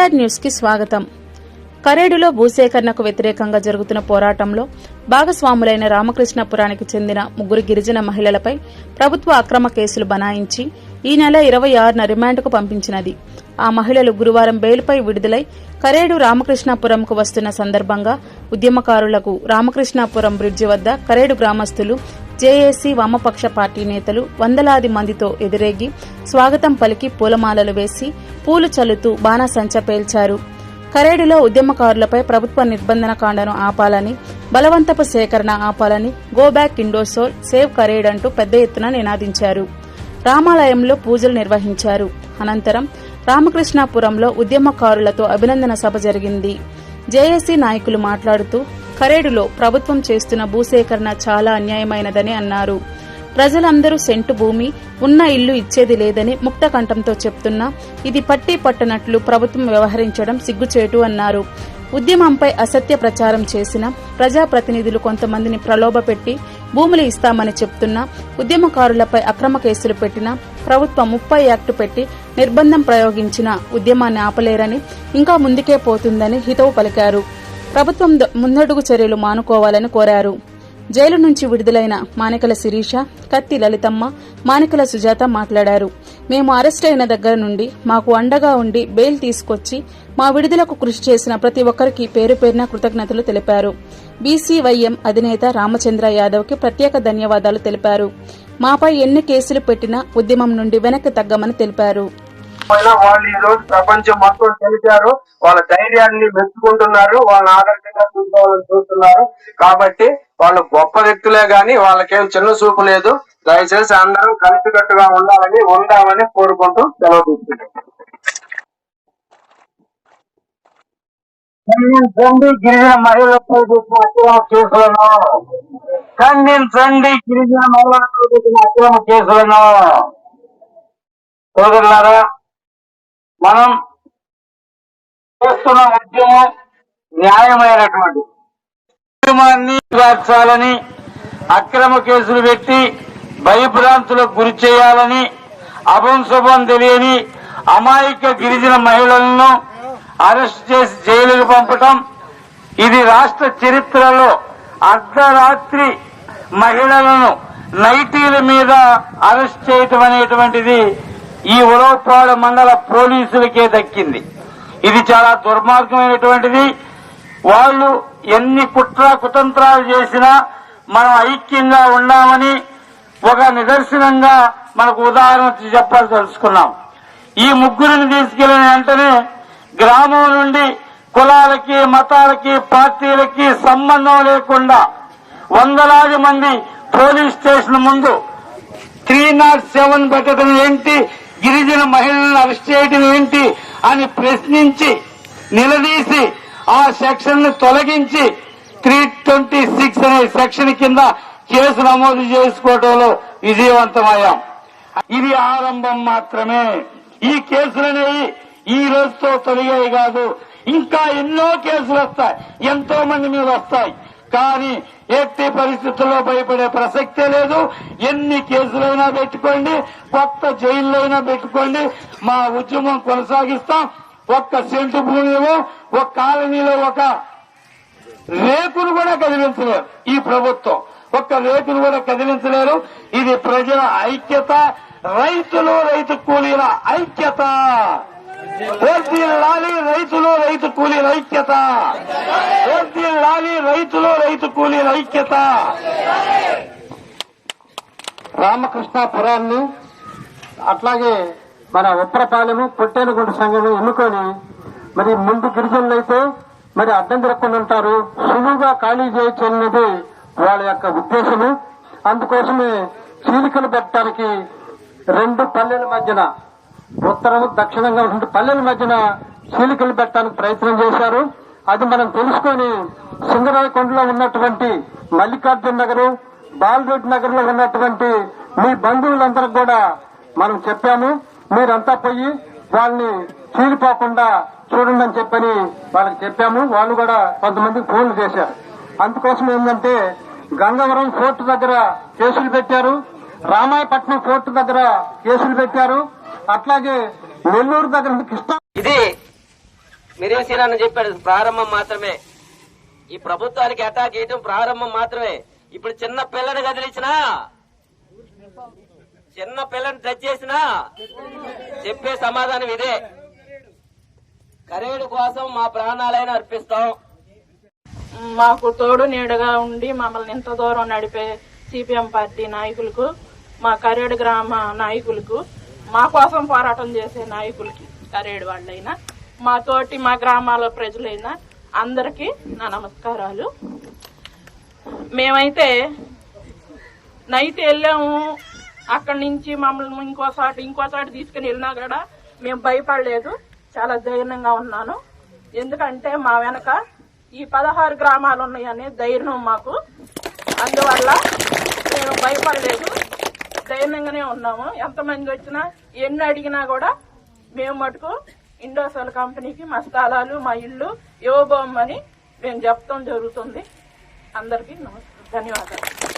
CR న్యూస్కి స్వాగతం. కరేడులో భూసేకరణకు వ్యతిరేకంగా జరుగుతున్న పోరాటంలో భాగస్వాములైన రామకృష్ణపురానికి చెందిన ముగ్గురు గిరిజన మహిళలపై ప్రభుత్వ అక్రమ కేసులు బనాయించి ఈ నెల ఇరవై ఆరున రిమాండ్కు పంపించినది. ఆ మహిళలు గురువారం బెయిల్పై విడుదలై కరేడు రామకృష్ణాపురంకు వస్తున్న సందర్భంగా ఉద్యమకారులకు రామకృష్ణాపురం బ్రిడ్జి వద్ద కరేడు గ్రామస్తులు జేఏసీ వామపక్ష పార్టీ నేతలు వందలాది మందితో ఎదురేగి స్వాగతం పలికి పూలమాలలు వేసి పూలు చల్లుతూ బాణసంచ పేల్చారు. కరేడులో ఉద్యమకారులపై ప్రభుత్వ నిర్బంధన కాండను ఆపాలని బలవంతపు సేకరణ ఆపాలని go back Indosol save Karedu అంటూ పెద్ద ఎత్తున నినాదించారు. రామాలయంలో పూజలు నిర్వహించారు. అనంతరం రామకృష్ణాపురంలో ఉద్యమకారులతో అభినందన సభ జరిగింది. జేఏసీ నాయకులు మాట్లాడుతూ కరేడులో ప్రభుత్వం చేస్తున్న భూసేకరణ చాలా అన్యాయమైనదని అన్నారు. ప్రజలందరూ సెంటు భూమి ఉన్న ఇల్లు ఇచ్చేది లేదని ముక్త కంఠంతో చెప్తున్నా ఇది పట్టి పట్టనట్లు ప్రభుత్వం వ్యవహరించడం సిగ్గుచేటు అన్నారు. ఉద్యమంపై అసత్య ప్రచారం చేసిన ప్రజాప్రతినిధులు కొంతమందిని ప్రలోభపెట్టి భూములు ఇస్తామని చెప్తున్నా ఉద్యమకారులపై అక్రమ కేసులు పెట్టినా ప్రభుత్వం ముప్పై యాక్టు పెట్టి నిర్బంధం ప్రయోగించిన ఉద్యమాన్ని ఆపలేరని ఇంకా ముందుకే పోతుందని హితవు పలికారు. ప్రభుత్వం ముందడుగు చర్యలు మానుకోవాలని కోరారు. జైలు నుంచి విడుదలైన మానికల శిరీష కత్తి లలితమ్మ మానికల సుజాత మాట్లాడారు. మేము అరెస్ట్ అయిన దగ్గర నుండి మాకు అండగా ఉండి బెయిల్ తీసుకొచ్చి మా విడుదలకు కృషి చేసిన ప్రతి ఒక్కరికి పేరు పేరున కృతజ్ఞతలు తెలిపారు. బీసీవైఎం అధినేత రామచంద్ర యాదవ్కి ప్రత్యేక ధన్యవాదాలు తెలిపారు. మాపై ఎన్ని కేసులు పెట్టినా ఉద్యమం నుండి వెనక్కి తగ్గమని తెలిపారు. అయినా వాళ్ళు ఈ రోజు ప్రపంచం మొత్తం తెలిసారు వాళ్ళ ధైర్యాన్ని మెచ్చుకుంటున్నారు. వాళ్ళని ఆదర్శంగా చూసుకోవాలని చూస్తున్నారు. కాబట్టి వాళ్ళు గొప్ప వ్యక్తులే గాని వాళ్ళకేం చిన్న చూపు లేదు. దయచేసి అందరం కలిసికట్టుగా ఉండాలని ఉందామని కోరుకుంటూ సెలవు తీసుకుంటాం గిరిజన మహిళలపై అక్రమ కేసులను ఖండించండి గిరిజన మహిళలపై అక్రమ కేసులను సోదరులారా మనం చేస్తున్న ఉద్యమం న్యాయమైనటువంటి ఉద్యమాన్ని చేర్చాలని అక్రమ కేసులు పెట్టి భయభ్రాంతులకు గురి చేయాలని అభంశుభం తెలియని అమాయక గిరిజన మహిళలను అరెస్ట్ చేసి జైలుకు పంపటం ఇది రాష్ట్ర చరిత్రలో అర్ధరాత్రి మహిళలను నైటీల మీద అరెస్ట్ చేయటం అనేటువంటిది ఈ ఉలవపాడు మండల పోలీసులకే దక్కింది. ఇది చాలా దుర్మార్గమైనటువంటిది. వాళ్ళు ఎన్ని కుట్ర కుతంత్రాలు చేసినా మనం ఐక్యంగా ఉన్నామని ఒక నిదర్శనంగా మనకు ఉదాహరణ చెప్పాలి తెలుసుకున్నాం ఈ ముగ్గురిని తీసుకెళ్ళిన వెంటనే గ్రామం నుండి కులాలకి మతాలకి పార్టీలకి సంబంధం లేకుండా వందలాది మంది పోలీస్ స్టేషన్ ముందు త్రీ నాట్ సెవెన్ పెట్టడం ఏంటి గిరిజన మహిళలను అరెస్ట్ చేయడం ఏంటి అని ప్రశ్నించి నిలదీసి ఆ సెక్షన్ని తొలగించి త్రీ ట్వంటీ సిక్స్ అనే సెక్షన్ కింద కేసు నమోదు చేసుకోవడంలో విజయవంతమయ్యాం. ఇది ఆరంభం మాత్రమే. ఈ కేసులనేవి ఈ రోజుతో తొలగాయి కాదు. ఇంకా ఎన్నో కేసులు వస్తాయి. ఎంతో మంది మీద వస్తాయి. కానీ ఎట్టి పరిస్థితుల్లో భయపడే ప్రసక్తే లేదు. ఎన్ని కేసులైనా పెట్టుకోండి కొత్త జైల్లో పెట్టుకోండి. మా ఉద్యమం కొనసాగిస్తాం. ఒక్క సెంటు భూమిలో ఒక కాలనీలో ఒక రేకును కూడా కదిలించలేరు ఈ ప్రభుత్వం. ఒక్క రేకును కూడా కదిలించలేరు. ఇది ప్రజల ఐక్యత రైతులు రైతు కూలీల ఐక్యత. లాలి రైతులు రైతు కూలీల ఐక్యత. లాలి రైతులు రైతు కూలీల ఐక్యత. రామకృష్ణాపురాన్ని అట్లాగే మన ఉత్తరపాలెము పొట్టేనుగుంట సంఘము ఎన్నుకొని మరి ముందు గిరిజనులైతే అయితే మరి అడ్డం తిరగకుండా ఉంటారు. సులువుగా ఖాళీ చేయొచ్చు అన్నది వాళ్ళ యొక్క ఉద్దేశము. అందుకోసమే చీలికలు పెట్టడానికి రెండు పల్లెల మధ్యన ఉత్తరం దక్షిణంగా ఉన్నటువంటి పల్లెల మధ్యన చీలికలు పెట్టడానికి ప్రయత్నం చేశారు. అది మనం తెలుసుకొని సింగరాయకొండలో ఉన్నటువంటి మల్లికార్జున నగరు బాలరెడ్డి నగర్లో ఉన్నటువంటి మీ బంధువులందరూ కూడా మనం చెప్పాము. మీరంతా పోయి వాళ్ళని చీలిపోకుండా చూడండి అని చెప్పని వాళ్ళకి చెప్పాము. వాళ్ళు కూడా కొంతమంది ఫోన్లు చేశారు. అందుకోసం ఏంటంటే గంగవరం ఫోర్ట్ దగ్గర కేసులు పెట్టారు. రామాయపట్నం ఫోర్ట్ దగ్గర కేసులు పెట్టారు. అట్లాగే నెల్లూరు దగ్గర కృష్ణా ఇది మిరేసీన్ అని చెప్పాడు ప్రారంభం మాత్రమే. ఈ ప్రభుత్వానికి అటాక్ చేయటం ప్రారంభం మాత్రమే. ఇప్పుడు చిన్న పిల్లని కదిలించినా చిన్న పిల్లని టచ్ చేసినా చెప్పే సమాధానం ఇదే. కరేడు కోసం మా ప్రాణాలైనా అర్పిస్తాం. మాకు తోడు నీడగా ఉండి మమ్మల్ని ఇంత దూరం నడిపే సిపిఎం పార్టీ నాయకులకు మా కరేడు గ్రామ నాయకులకు మా కోసం పోరాటం చేసే నాయకులకి కరేడు వాళ్ళైనా మా తోటి మా గ్రామాల ప్రజలైనా అందరికీ నా నమస్కారాలు. మేమైతే నైట్ వెళ్ళాము. అక్కడి నుంచి మమ్మల్ని ఇంకోసారి ఇంకోసారి తీసుకుని వెళ్ళినా కూడా మేము భయపడలేదు. చాలా ధైర్యంగా ఉన్నాను. ఎందుకంటే మా వెనక ఈ పదహారు గ్రామాలు ఉన్నాయనే ధైర్యం మాకు. అందువల్ల మేము భయపడలేదు. ధైర్యంగానే ఉన్నాము. ఎంతమంది వచ్చినా ఎన్ని అడిగినా కూడా మేము మటుకు ఇండోసోల్ కంపెనీకి మా స్థలాలు మా ఇల్లు ఇవ్వబోమని మేము చెప్తాం జరుగుతుంది. అందరికీ నమస్కారం. ధన్యవాదాలు.